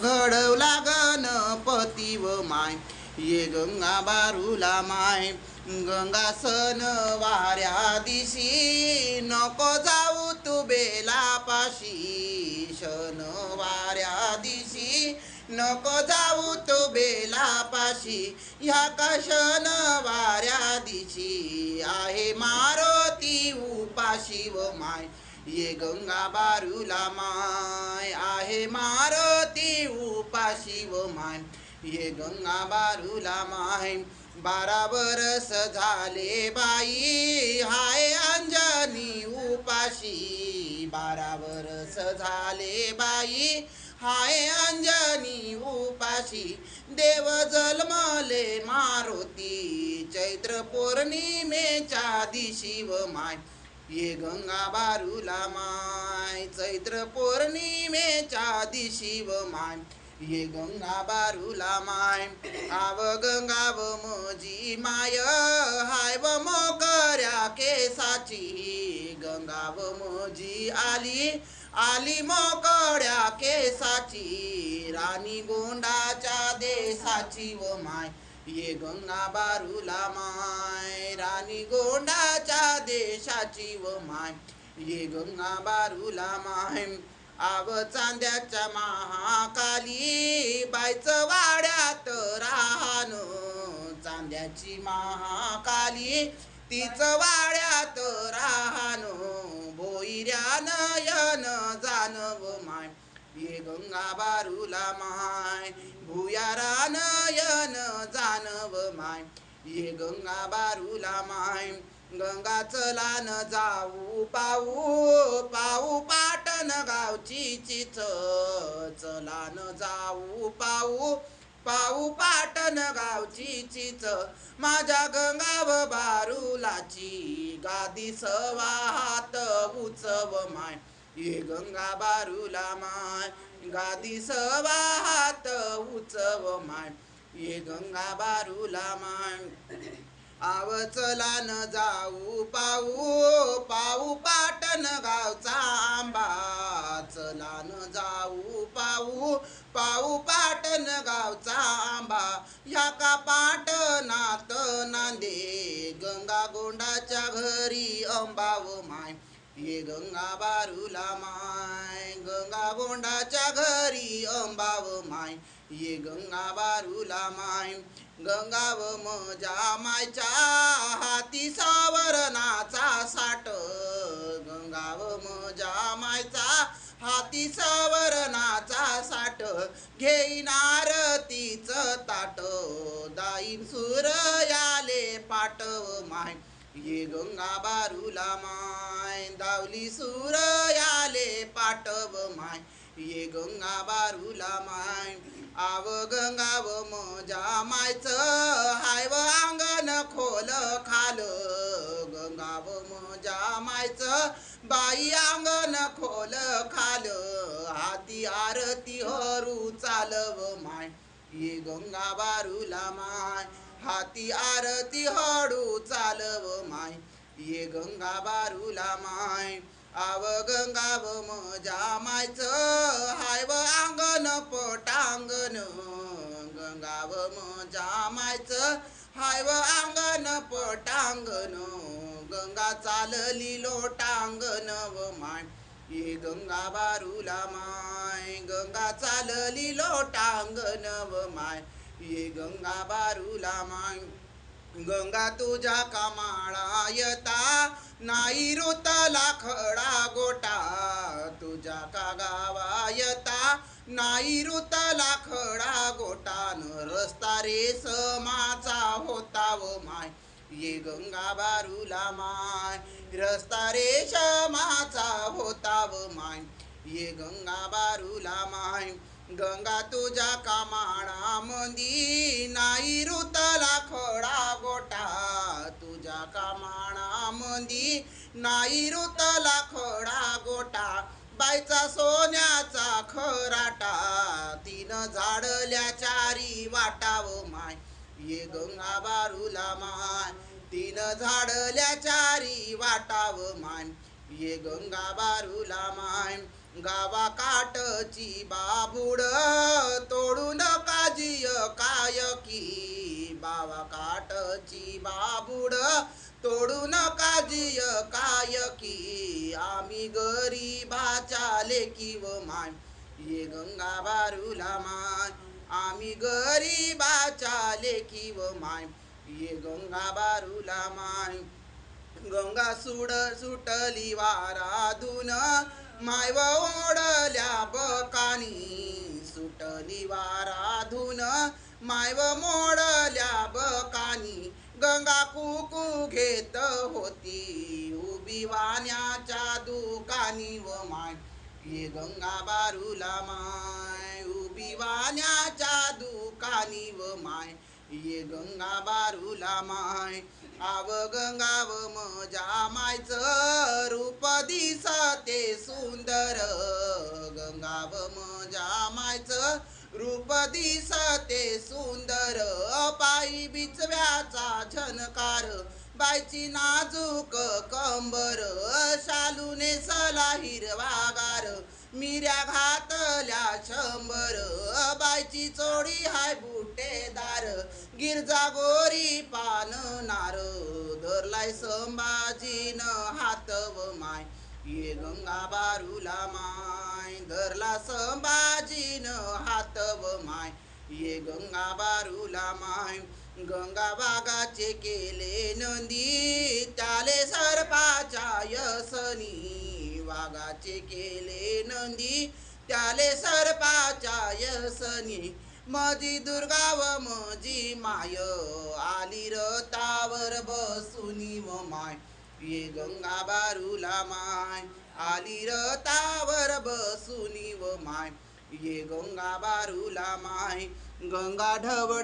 घडवला गणपती व माय. ये गंगा बारूला माय. गंगा सन वाऱ्या दिशी नको जाऊ तू बेला पाशी शन वाऱ्या दिशी नको जाऊ तो बेला पाशी ह्या कशन वाऱ्या दिशी? आहे मारुती उपाशी व माय. ये गंगा बारूला माय आहे मारुती उपाशी व माय. ये गंगा बारूला माय बारा बरस झाले बाई. हाय अंजनी उपाशी बारा बरस झाले बाई. हाय अंजनी उपाशी देव जलमले मारुती. चैत्र पौर्णिमेच्या दिशी व माय. ये गंगा बारूला माय चैत्र पौर्णिमेच्या दिशी व माय. ये गंगा बारूला माय आव गंगा व मजी माय. हाय व मोकऱ्या केसाची गंगा व मजी आली. आली मोकड्या केसाची राणी गोंडाच्या देसाची व माय. ये गंगा बारूला माय राणी गोंडाच्या देशाची व माय. ये गंगा बारूला माय आव चांद्याच्या महाकाली बायच वाड्यात राहन. चांद्याची महाकाली तीच वाड्यात राहन. भोईऱ्या नयन जानव माय. ये गंगा बारूला माय भुयारा माय. ये गंगा बारूला माय. गंगा चला न जाऊ पाऊ पाऊ पाटण गावची चिच. चला न जाऊ पाऊ पाऊ पाटण गावची चिच. माझ्या गंगाव बारूलाची गादी सवाहात उचव माय. ये गंगा बारूला माय. गादी सवाहात उचव माय. ये गंगा बारूला माय आवचला न जाऊ पाऊ पाऊ पाटण गावचा आंबा. चला न जाऊ पाऊ पाऊ पाटण गावचा आंबा. या का पाटणात नांदे गंगा गोंडाच्या घरी अंबाव माय. ये गंगा बारूला माय गंगा गोंडाच्या घरी अंबाव माय. ये गंगा बारूला माय गंगा व मजा मायच्या हाती सावरणाचा साठ. गंगा व मजा मायचा हाती सावरणाचा साठ. घेईन तीच ताट दाईन सूर्याले पाटव माय. ये गंगा बारूला माय दावली सूर्याले पाटव माय. ये गंगा बारूला माय. आव गंगाव मजा मायच. हाय व अंगण खोल खाल. गंगाव मजा मायच. बाई अंगण खोल खाल. हाती आरती हरू चालव माय. ये गंगा बारूला माय. हाती आरती हळू चालव माय. ये गंगा बारूला माय. आव गंगाव मजा मायच हाय व अंगण पटांगण. गंगाव मजा मायच हाय व अंगण पटांगण. गंगा चालली लोटांगण व माय ये गंगा बारूला माय. गंगा चालली लोटांगण व माय ये गंगा बारूला माय. गंगा तुझ्या कामाळायता. नाही रोतला खडा गोटा तुझ्या का गावायता नाही ऋतला खडा गोटा न रस्ता रे समाचा होता व माय. ये गंगा बारूला माय. रस्ता रे समाचा होता व माय. ये गंगा बारूला माय. गंगा तुझ्या कामाणा मंदी नाही ऋतला खडा गोटा. तुझ्या कामाणा मंदी नाही ऋतला खडा गोटा. बायचा सोन्याचा खराटा तिनं झाडल्या चारी वाटाव माय. ये गंगा बारूला माय तिनं झाडल्या चारी वाटाव माय. ये गंगा बारूला गावा काटची बाबुड तोडून काजिय काय की? बाबा काटची बाबुड तोडून काजिय काय की? आम्ही गरीबाच्या लेकी व माय. ये गंगा बारूला माय. आम्ही गरीबाच्या लेकी व माय. ये गंगा बारूला माय. गंगा सुड सुटली वारा धुन मायव ओढल्या बकानी सुटली वाराधून मायव मोडल्या बकानी गंगा कुकू घेत होती उभी वाण्याच्या दुकानी व माय ये गंगा बारूला माय उभी वाण्याच्या दुकानी व माय ये गंगा बारूला माय. आव गंगाव मजा मायच रूप दिसते सुंदर. गंगाव मजा मायचं रूप दिसते सुंदर. पायी बिचव्याचा झनकार बायची नाजूक कंबर शालूने सला हिरवागार मिऱ्या झाल्या शंभर. बायची चोडी हाय बुटेदार. गिरजा गोरी पान नार धरलाय संभाजीन हात व माय. ये गंगा बारूला माय. धरला संभाजीन हात व माय. ये गंगा बारूला माय. गंगा बागाचे केले नंदी. त्याले सर्पाच्या यसनी. वाघाचे केले नंदी. त्याले सर्पाच्या यसनी. मजी दुर्गा व मजी माय. आली रतावर बसुनी व माय. ये गंगा बारूला माय. आली रतावर बसुनी व माय. ये गंगा बारूला माय. गंगा ढवळे